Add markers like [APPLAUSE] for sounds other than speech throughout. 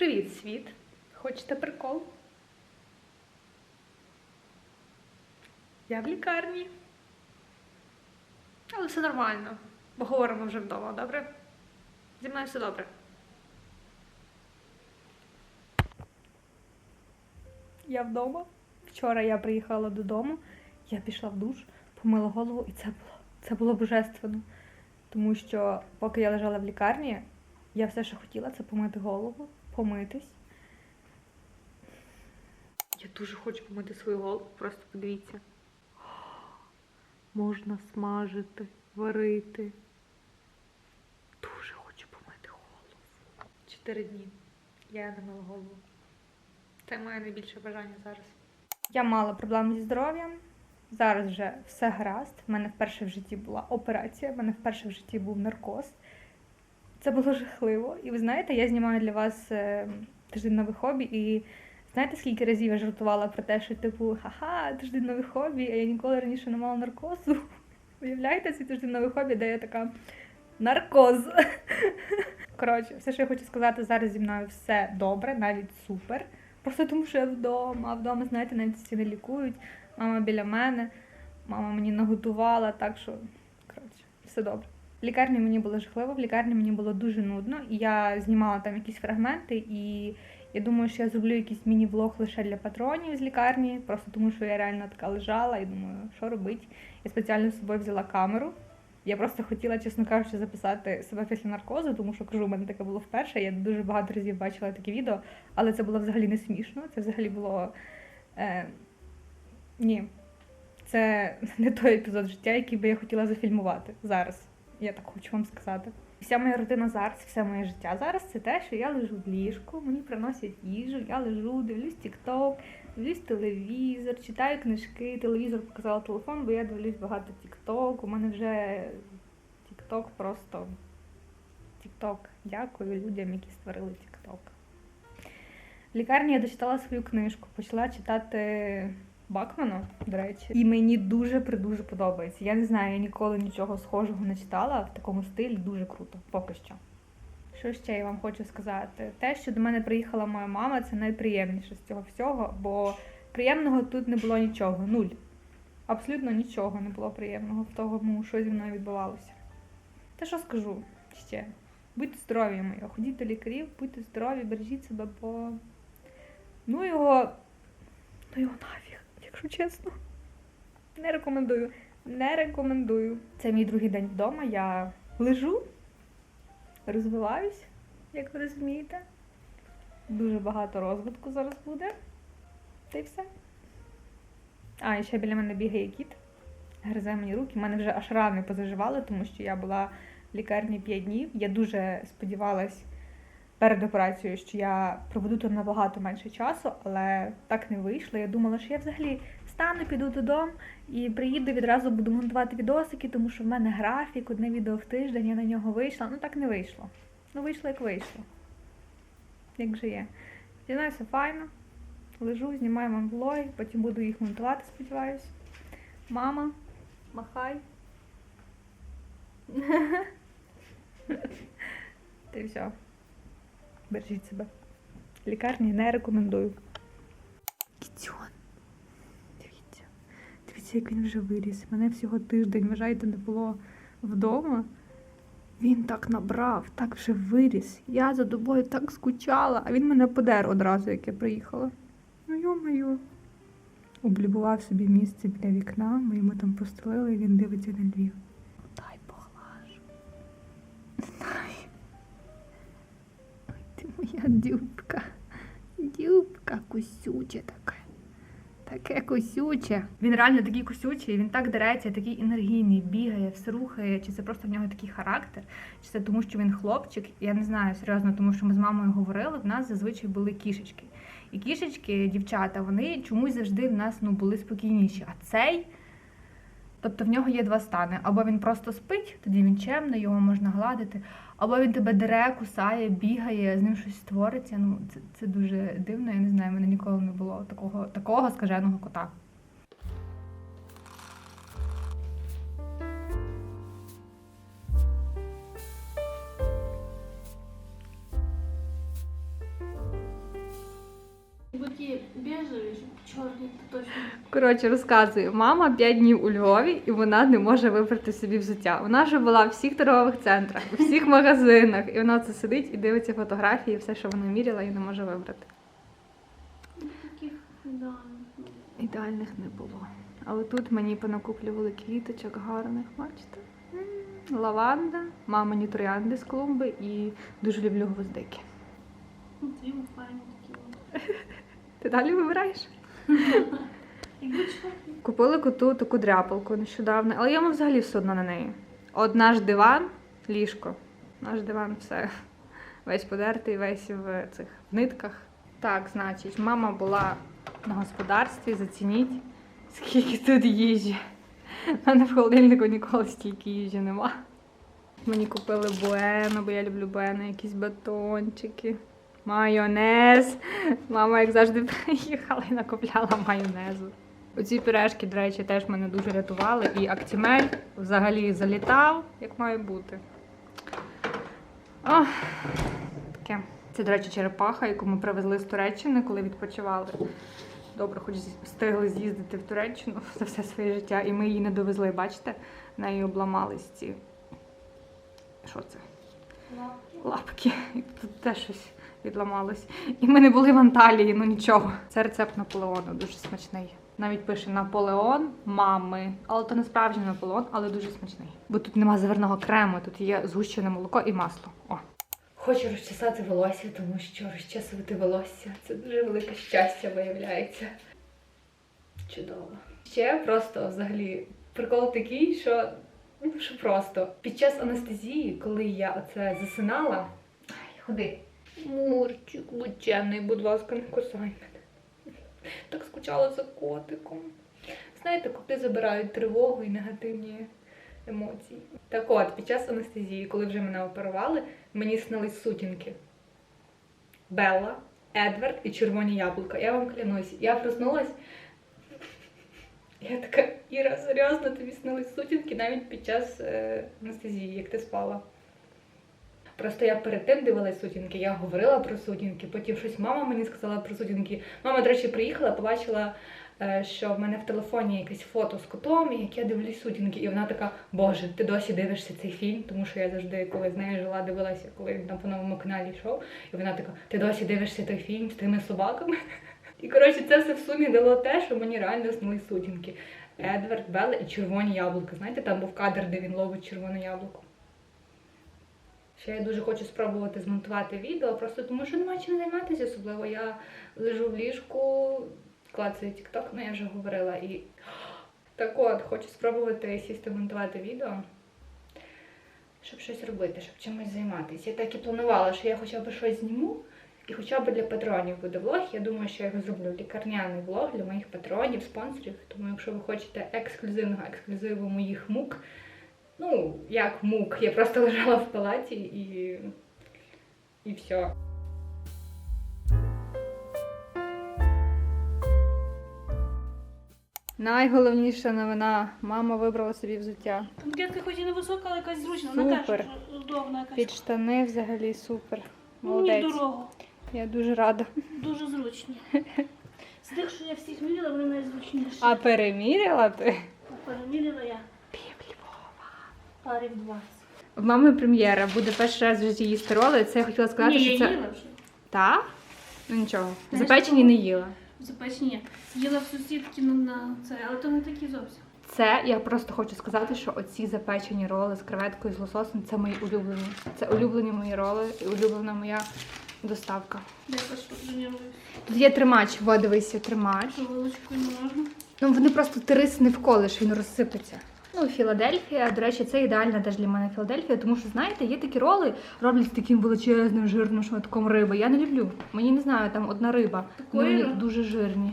Привіт, світ! Хочете прикол? Я в лікарні. Але все нормально. Поговоримо вже вдома, добре? Зі мною все добре. Я вдома. Вчора я приїхала додому, я пішла в душ, помила голову, і це було, це було божественно. Тому що поки я лежала в лікарні, я все, що хотіла, це помити голову, помитись. Я дуже хочу помити свою голову, просто подивіться. Можна смажити, варити. Дуже хочу помити голову. Чотири дні. Я не мила голову. Це моє найбільше бажання зараз. Я мала проблеми зі здоров'ям. Зараз вже все гаразд. У мене вперше в житті була операція, в мене вперше в житті був наркоз. Це було жахливо. І ви знаєте, я знімаю для вас е, тижденнове хобі, і знаєте, скільки разів я жартувала про те, що типу, ха-ха, тижденнове хобі, а я ніколи раніше не мала наркозу. [LAUGHS] Уявляєте, це тижденнове хобі, де я така наркоз. [LAUGHS] Коротше, все, що я хочу сказати, зараз зі мною все добре, навіть супер. Просто тому, що я вдома, а вдома, знаєте, навіть не лікують. Мама біля мене, мама мені наготувала, так що коротше, все добре. В лікарні мені було жахливо, в лікарні мені було дуже нудно, і я знімала там якісь фрагменти, і я думаю, що я зроблю якийсь міні-влог лише для патронів з лікарні, просто тому що я реально така лежала і думаю, що робити. Я спеціально з собою взяла камеру. Я просто хотіла, чесно кажучи, записати себе після наркозу, тому що кажу, у мене таке було вперше. Я дуже багато разів бачила таке відео, але це було взагалі не смішно. Це взагалі було. Е... Ні, це [LAUGHS] не той епізод життя, який би я хотіла зафільмувати зараз. Я так хочу вам сказати. Вся моя родина зараз, все моє життя зараз це те, що я лежу в ліжку, мені приносять їжу, я лежу, дивлюсь TikTok, дивлюсь телевізор, читаю книжки, телевізор показала телефон, бо я дивлюсь багато TikTok. У мене вже TikTok просто TikTok. Дякую людям, які створили TikTok. В лікарні я дочитала свою книжку, почала читати Бакмана, до речі, і мені дуже придуже подобається. Я не знаю, я ніколи нічого схожого не читала в такому стилі. Дуже круто, поки що. Що ще я вам хочу сказати? Те, що до мене приїхала моя мама, це найприємніше з цього всього, бо приємного тут не було нічого. Нуль. Абсолютно нічого не було приємного в тому, що зі мною відбувалося. Та що скажу ще? Будьте здорові, мої, ходіть до лікарів, будьте здорові, бережіть себе, бо ну його. Ну його нафіг, якщо чесно. Не рекомендую. Не рекомендую. Це мій другий день вдома. Я лежу, розвиваюсь, як ви розумієте. Дуже багато розвитку зараз буде. Та й все. А, і ще біля мене бігає кіт. Гризе мені руки. У мене вже аж рани позаживали, тому що я була в лікарні 5 днів. Я дуже сподівалась перед операцією, що я проведу там набагато менше часу, але так не вийшло. Я думала, що я взагалі встану, піду додому і приїду відразу буду монтувати відосики, тому що в мене графік, одне відео в тиждень, я на нього вийшла. Ну так не вийшло. Ну вийшло, як вийшло. Як же є. Дізнаюся файно. Лежу, знімаю вам влоги, потім буду їх монтувати, сподіваюсь. Мама, махай. [LAUGHS] Й все. Бережіть себе. Лікарні не рекомендую. Кітьон. Дивіться. Дивіться, як він вже виріс. Мене всього тиждень, вважаєте, не було вдома. Він так набрав, так вже виріс. Я за тобою так скучала, а він мене подер одразу, як я приїхала. Ну йо-моє. Облюбував собі місце біля вікна, ми йому там постелили, і він дивиться на Львів. Моя дюбка. Дюбка кусюча така. Таке кусюче. Він реально такий кусючий, він так дереться, такий енергійний, бігає, все рухає. Чи це просто в нього такий характер, чи це тому, що він хлопчик? Я не знаю серйозно, тому що ми з мамою говорили, в нас зазвичай були кішечки. І кішечки, дівчата, вони чомусь завжди в нас ну, були спокійніші. А цей, тобто в нього є два стани. Або він просто спить, тоді він чемний, його можна гладити, або він тебе дере, кусає, бігає, з ним щось створиться. Ну, це, це дуже дивно, я не знаю, в мене ніколи не було такого, такого скаженого кота. Бо ті біжеві, чорні, то точно. Коротше, розказую, мама 5 днів у Львові і вона не може вибрати собі взуття. Вона вже була в всіх торгових центрах, у всіх магазинах, і вона це сидить і дивиться фотографії, все, що вона міряла, і не може вибрати. Таких ідеальних. Ідеальних не було. Але тут мені понакуплювали квіточок гарних, бачите? Лаванда, мамині троянди з клумби і дуже люблю гвоздики. Дві файні такі. [LAUGHS] Ти далі вибираєш? [LAUGHS] Купили коту таку дряпалку нещодавно, але йому взагалі все одно на неї. От наш диван, ліжко. Наш диван все весь подертий, весь в цих нитках. Так, значить, мама була на господарстві, зацініть, скільки тут їжі. У мене в холодильнику ніколи стільки їжі нема. Мені купили буено, бо я люблю буено, якісь батончики, майонез. Мама, як завжди, [LAUGHS] приїхала і накупляла майонезу. Оці пюрешки, до речі, теж мене дуже рятували. І Актімель взагалі залітав, як має бути. Ох, таке. Це, до речі, черепаха, яку ми привезли з Туреччини, коли відпочивали. Добре, хоч встигли з'їздити в Туреччину [LAUGHS] за все своє життя, і ми її не довезли, бачите? В неї обламались ці. Що це? лапки. І тут теж щось відламалось. І ми не були в Анталії, ну нічого. Це рецепт Наполеону, дуже смачний. Навіть пише Наполеон мами. Але то не справжній Наполеон, але дуже смачний. Бо тут нема заварного крему, тут є згущене молоко і масло. О. Хочу розчесати волосся, тому що розчесувати волосся це дуже велике щастя, виявляється. Чудово. Ще просто взагалі прикол такий, що Ну, просто. Під час анестезії, коли я оце засинала. Ходи. Мурчик, будь будь ласка, не кусай мене. Так скучала за котиком. Знаєте, коти забирають тривогу і негативні емоції. Так от, під час анестезії, коли вже мене оперували, мені снились сутінки. Белла, Едвард і червоні яблука. Я вам клянусь, я проснулась. Я така, Іра, серйозно, тобі снились сутінки навіть під час е, анестезії, як ти спала. Просто я перед тим дивилась сутінки, я говорила про сутінки, потім щось мама мені сказала про сутінки. Мама, до речі, приїхала, побачила, е, що в мене в телефоні якесь фото з котом, і як я дивлюсь сутінки, і вона така, Боже, ти досі дивишся цей фільм, тому що я завжди, коли з нею жила, дивилася, коли він там по новому каналі йшов. І вона така, ти досі дивишся той фільм з тими собаками. [LAUGHS] І коротше, це все в сумі дало те, що мені реально снились сутінки. Едвард, Белла і червоні яблука. Знаєте, там був кадр, де він ловить червоне яблуко. Ще я дуже хочу спробувати змонтувати відео, просто тому що нема чим займатися, особливо я лежу в ліжку, клацаю TikTok, ну я вже говорила. І так от, хочу спробувати сісти монтувати відео, щоб щось робити, щоб чимось займатися. Я так і планувала, що я хоча б щось зніму. І хоча б для патронів буде влог, я думаю, що я його зроблю лікарняний влог для моїх патронів, спонсорів. Тому якщо ви хочете ексклюзивного ексклюзиву моїх мук, ну, як мук, я просто лежала в палаті і. і все. Найголовніша новина. Мама вибрала собі взуття. Конкретка хоч і не висока, але якась зручна. Супер. Вона каже, що удобна якась. Під штани взагалі супер. Мені Молодець. дорого. Я дуже рада. Дуже зручні. З тих, що я всіх міряла, вони найзручніші. А переміряла ти? Переміряла я парів 20. В мами прем'єра буде перший раз в житті їсти роли. Це я хотіла сказати, Ні, що я це. їла вже. Та? Ну нічого. Знаєш, Запечені не їла. Запечені. Їла в сусідки на, на це, але то не такі зовсім. Це я просто хочу сказати, що оці запечені роли з креветкою з лососем це мої улюблені. Це улюблені мої роли і улюблена моя доставка. Потренірую. Тут є тримач, во, дивися, тримач. Що вилочкою можна. Ну вони просто ти рис не вколиш, він розсипеться. Ну, Філадельфія, до речі, це ідеальна теж для мене Філадельфія, тому що, знаєте, є такі роли, роблять з таким величезним жирним шматком риби. Я не люблю. Мені не знаю, там одна риба. Такої вони дуже жирні.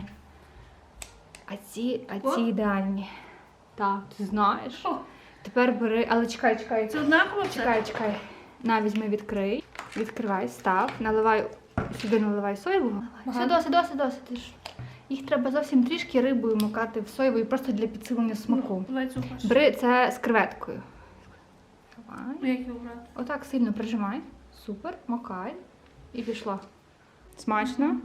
А ці, а ці ідеальні. Так, ти знаєш. О, Тепер бери, але чекай, чекай. це однаково? Чекай, чекай. На, візьми, відкрий. Відкривай, став, наливай, сюди наливай соєву. Ага. Все, досить, досить, досить. Їх треба зовсім трішки рибою макати в соєву просто для підсилення смаку. Ну, першу. Бери це з креветкою. Давай. Ну? Отак сильно прижимай. Супер, макай. І пішло. Смачно.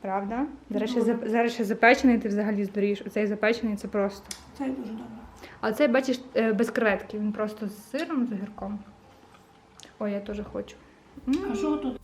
Правда? Зараз ще, зараз ще запечений, ти взагалі здурієш. Оцей запечений це просто. Це дуже добре. А цей, бачиш, е, без креветки. Він просто з сиром, з огірком. Ой, я теж хочу. М. А що тут?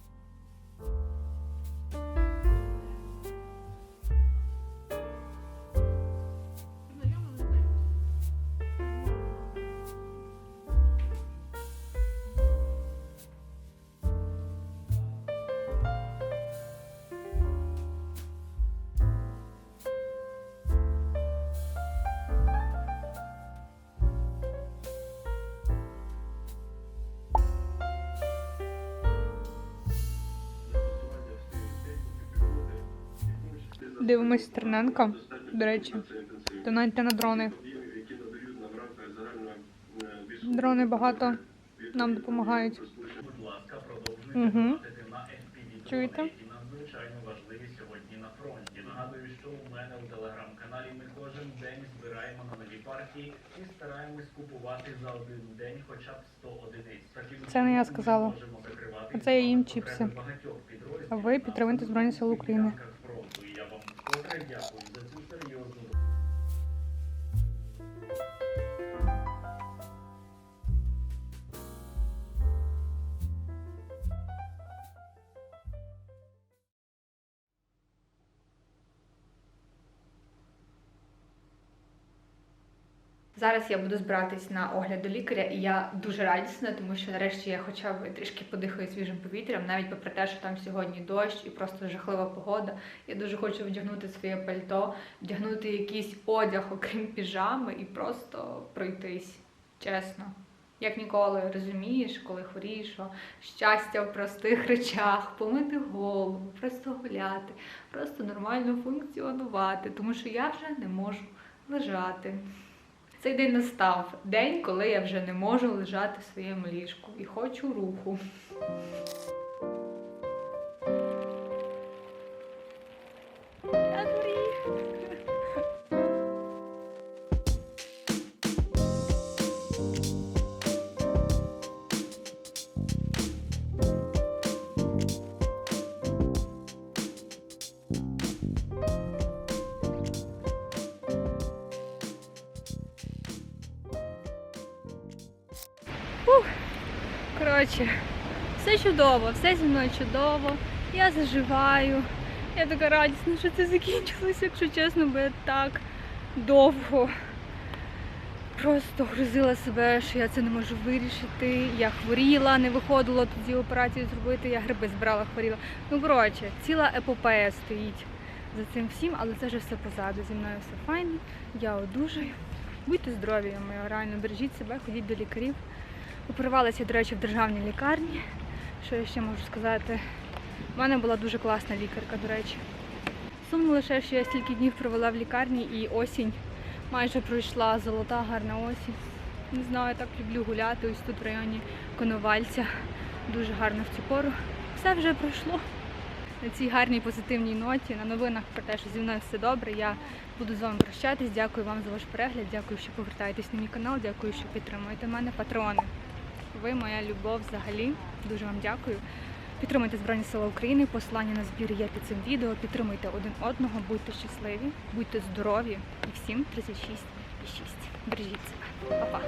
Дивимось Стерненка, до речі. То навіть на дрони. Дрони багато нам допомагають. FPV Чуєте? надзвичайно важливі сьогодні на фронті. Нагадую, що у мене у телеграм-каналі ми кожен день збираємо нові партії і стараємось купувати за один день хоча б 100 одиниць. Це не я сказала. це я їм чіпси. А ви на підтримуйте Збройні Сили України. ділянках фронту. І я вам вкотре дякую за цю серйозну Зараз я буду збиратись на огляд до лікаря, і я дуже радісна, тому що нарешті я хоча б трішки подихаю свіжим повітрям, навіть попри те, що там сьогодні дощ і просто жахлива погода. Я дуже хочу вдягнути своє пальто, вдягнути якийсь одяг, окрім піжами, і просто пройтись. Чесно. Як ніколи розумієш, коли хворієш, що щастя в простих речах, помити голову, просто гуляти, просто нормально функціонувати, тому що я вже не можу лежати. Цей день настав день, коли я вже не можу лежати в своєму ліжку і хочу руху. Коротше, все чудово, все зі мною чудово. Я заживаю. Я така радісна, що це закінчилося, якщо чесно, бо я так довго просто грузила себе, що я це не можу вирішити. Я хворіла, не виходило тоді операцію зробити, я гриби збирала, хворіла. Ну, коротше, ціла епопея стоїть за цим всім, але це вже все позаду. Зі мною все файно, я одужаю. Будьте здорові, моя реально бережіть себе, ходіть до лікарів. Оперувалася, до речі, в державній лікарні. Що я ще можу сказати? У мене була дуже класна лікарка, до речі. Сумно лише, що я стільки днів провела в лікарні і осінь майже пройшла золота, гарна осінь. Не знаю, я так люблю гуляти ось тут в районі Коновальця. Дуже гарно в цю пору. Все вже пройшло. На цій гарній позитивній ноті, на новинах про те, що зі мною все добре. Я буду з вами прощатись. Дякую вам за ваш перегляд. Дякую, що повертаєтесь на мій канал. Дякую, що підтримуєте мене, патрони. Ви моя любов взагалі. Дуже вам дякую. Підтримуйте Збройні Сили України. Посилання на збір є під цим відео. Підтримуйте один одного, будьте щасливі, будьте здорові і всім 36 і 6. Бережіть себе. Па-па.